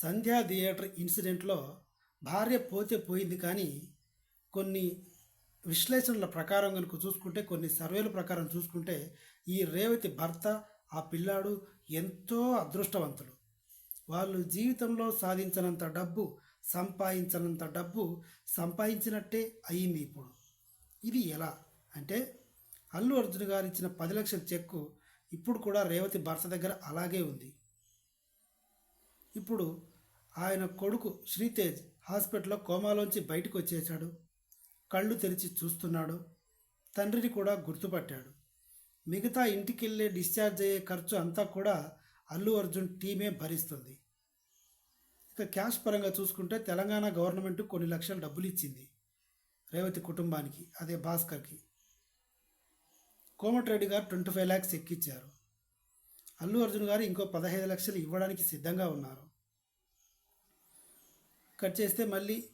సంధ్యా theatre ఇన్సిడెంట్లో భార్య పోతే పోయింది కానీ కొన్ని విశ్లేషణల ప్రకారం కనుక చూసుకుంటే కొన్ని సర్వేల ప్రకారం చూసుకుంటే ఈ రేవతి భర్త ఆ పిల్లాడు ఎంతో అదృష్టవంతులు. వాళ్ళు జీవితంలో సాధించినంత డబ్బు సంపాదించినంత డబ్బు సంపాదించినట్టే అయింది ఇప్పుడు. ఇది ఎలా అంటే అల్లు అర్జున్ గారు ఇచ్చిన పది లక్షల చెక్కు ఇప్పుడు కూడా రేవతి భర్త దగ్గర అలాగే ఉంది. ఇప్పుడు ఆయన కొడుకు శ్రీతేజ్ హాస్పిటల్లో కోమాలోంచి బయటకు వచ్చేశాడు. కళ్ళు తెరిచి చూస్తున్నాడు. తండ్రిని కూడా గుర్తుపట్టాడు. మిగతా ఇంటికి వెళ్ళే డిశ్చార్జ్ అయ్యే ఖర్చు అంతా కూడా అల్లు అర్జున్ టీమే భరిస్తుంది. ఇక క్యాష్ పరంగా చూసుకుంటే తెలంగాణ గవర్నమెంట్ కొన్ని లక్షల డబ్బులు ఇచ్చింది రేవతి కుటుంబానికి అదే భాస్కర్కి. కోమటిరెడ్డి గారు ట్వంటీ ఫైవ్ ల్యాక్స్ ఎక్కిచ్చారు. అల్లు అర్జున్ గారు ఇంకో పదహైదు లక్షలు ఇవ్వడానికి సిద్ధంగా ఉన్నారు. కట్ చేస్తే మళ్ళీ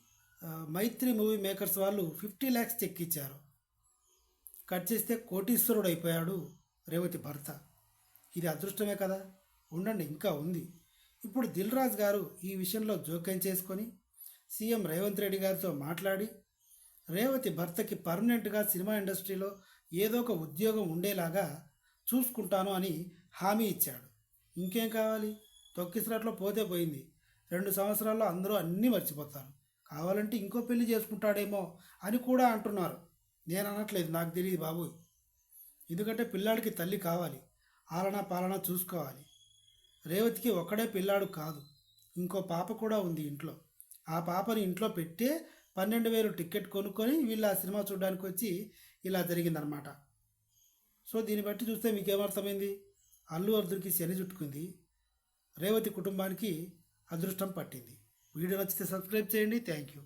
మైత్రి మూవీ మేకర్స్ వాళ్ళు ఫిఫ్టీ ల్యాక్స్ చెక్ ఇచ్చారు కట్ చేస్తే కోటీశ్వరుడు అయిపోయాడు రేవతి భర్త. ఇది అదృష్టమే కదా? ఉండండి ఇంకా ఉంది. ఇప్పుడు దిల్ రాజు గారు ఈ విషయంలో జోక్యం చేసుకొని సీఎం రేవంత్ రెడ్డి గారితో మాట్లాడి రేవతి భర్తకి పర్మనెంట్గా సినిమా ఇండస్ట్రీలో ఏదో ఒక ఉద్యోగం ఉండేలాగా చూసుకుంటాను అని హామీ ఇచ్చాడు. ఇంకేం కావాలి? తొక్కిసినట్లో పోతే పోయింది. రెండు సంవత్సరాల్లో అందరూ అన్నీ మర్చిపోతారు. కావాలంటే ఇంకో పెళ్ళి చేసుకుంటాడేమో అని కూడా అంటున్నారు. నేను అనట్లేదు నాకు తెలియదు బాబు. ఎందుకంటే పిల్లాడికి తల్లి కావాలి. ఆలనా పాలన చూసుకోవాలి. రేవతికి ఒక్కడే పిల్లాడు కాదు. ఇంకో పాప కూడా ఉంది ఇంట్లో. ఆ పాపని ఇంట్లో పెట్టే పన్నెండు వేలు టికెట్ కొనుక్కొని వీళ్ళు ఆ సినిమా చూడడానికి వచ్చి ఇలా జరిగిందనమాట సో దీన్ని బట్టి చూస్తే మీకేమర్థమైంది? అల్లు అర్జున్కి శని చుట్టుకుంది. రేవతి కుటుంబానికి అదృష్టం పట్టింది వీడియో నచ్చితే సబ్స్క్రైబ్ చేయండి. Thank you